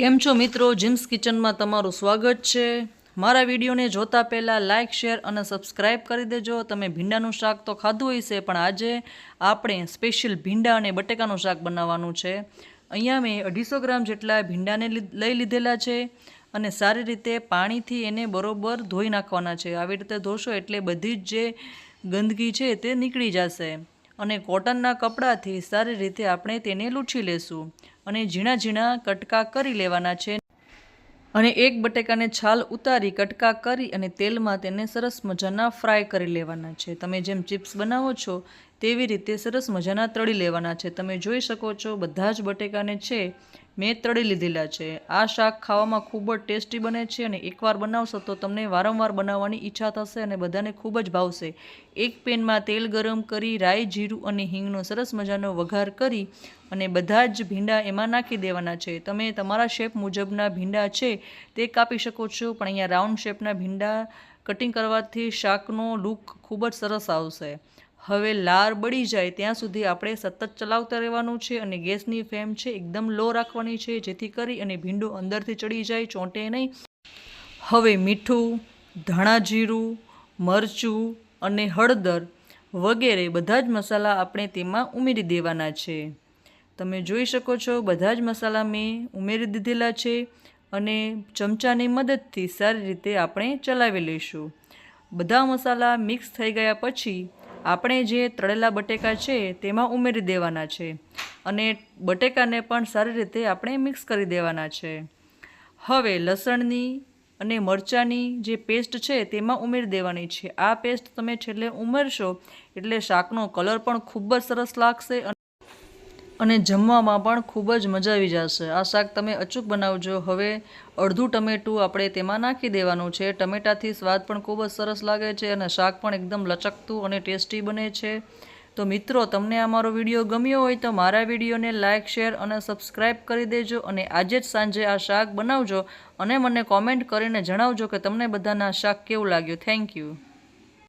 કેમ છો મિત્રો? જીમ્સ કિચનમાં તમારું સ્વાગત છે. મારા વિડીયોને જોતા પહેલાં લાઇક શેર અને સબસ્ક્રાઇબ કરી દેજો. તમે ભીંડાનું શાક તો ખાધું હશે, પણ આજે આપણે સ્પેશિયલ ભીંડા અને બટેકાનું શાક બનાવવાનું છે. અહીંયા મેં અઢીસો ગ્રામ જેટલા ભીંડાને લઈ લીધેલા છે અને સારી રીતે પાણીથી એને બરોબર ધોઈ નાખવાના છે. આવી રીતે ધોશો એટલે બધી જ જે ગંદકી છે તે નીકળી જશે. અને કોટનના કપડાથી સારી રીતે આપણે તેને લૂછી લેશું અને ઝીણા ઝીણા કટકા કરી લેવાના છે. અને એક બટેકાને છાલ ઉતારી કટકા કરી અને તેલમાં તેને સરસ મજાના ફ્રાય કરી લેવાના છે. તમે જેમ ચિપ્સ બનાવો છો તેવી રીતે સરસ મજાના તળી લેવાના છે. તમે જોઈ શકો છો, બધા જ બટેકાને છે, મેં તળી લીધેલા છે. આ શાક ખાવામાં ખૂબ જ ટેસ્ટી બને છે અને એકવાર બનાવશો તો તમને વારંવાર બનાવવાની ઈચ્છા થશે અને બધાને ખૂબ જ ભાવશે. એક પેનમાં તેલ ગરમ કરી, રાઈ, જીરું અને હિંગનો સરસ મજાનો વઘાર કરી અને બધા જ ભીંડા એમાં નાખી દેવાના છે. તમે તમારા શેપ મુજબના ભીંડા છે તે કાપી શકો છો, પણ અહીંયા રાઉન્ડ શેપના ભીંડા કટિંગ કરવાથી શાકનો લુક ખૂબ જ સરસ આવશે. હવે લાર બળી જાય ત્યાં સુધી આપણે સતત ચલાવતા રહેવાનું છે અને ગેસની ફ્લેમ છે એકદમ લો રાખવાની છે, જેથી કરી અને ભીંડો અંદરથી ચડી જાય, ચોંટે નહીં. હવે મીઠું, ધાણા જીરું, મરચું અને હળદર વગેરે બધા જ મસાલા આપણે તેમાં ઉમેરી દેવાના છે. તમે જોઈ શકો છો બધા જ મસાલા મેં ઉમેરી દીધેલા છે અને ચમચાની મદદથી સારી રીતે આપણે ચલાવી લઈશું. બધા મસાલા મિક્સ થઈ ગયા પછી આપણે જે તળેલા બટેકા છે, તેમાં ઉમેરી દેવાના છે. અને બટેકાને પણ સારી રીતે આપણે મિક્સ કરી દેવાના છે. હવે લસણની અને મરચાંની જે પેસ્ટ છે, તેમાં ઉમેરી દેવાની છે. આ પેસ્ટ તમે છેલ્લે ઉમેરશો એટલે શાકનો કલર પણ ખૂબ જ સરસ લાગશે અને જમવામાં પણ ખૂબ જ મજા આવી જશે. આ શાક તમે અચૂક બનાવજો. હવે અડધું ટમેટું આપણે તેમાં નાખી દેવાનું છે. ટમેટાથી સ્વાદ પણ ખૂબ જ સરસ લાગે છે અને શાક પણ એકદમ લચકતું અને ટેસ્ટી બને છે. તો મિત્રો, તમને આ મારો વીડિયો ગમ્યો હોય તો મારા વિડીયોને લાઇક શેર અને સબસ્ક્રાઇબ કરી દેજો અને આજે જ સાંજે આ શાક બનાવજો અને મને કોમેન્ટ કરીને જણાવજો કે તમને બધાના શાક કેવું લાગ્યું. Thank you.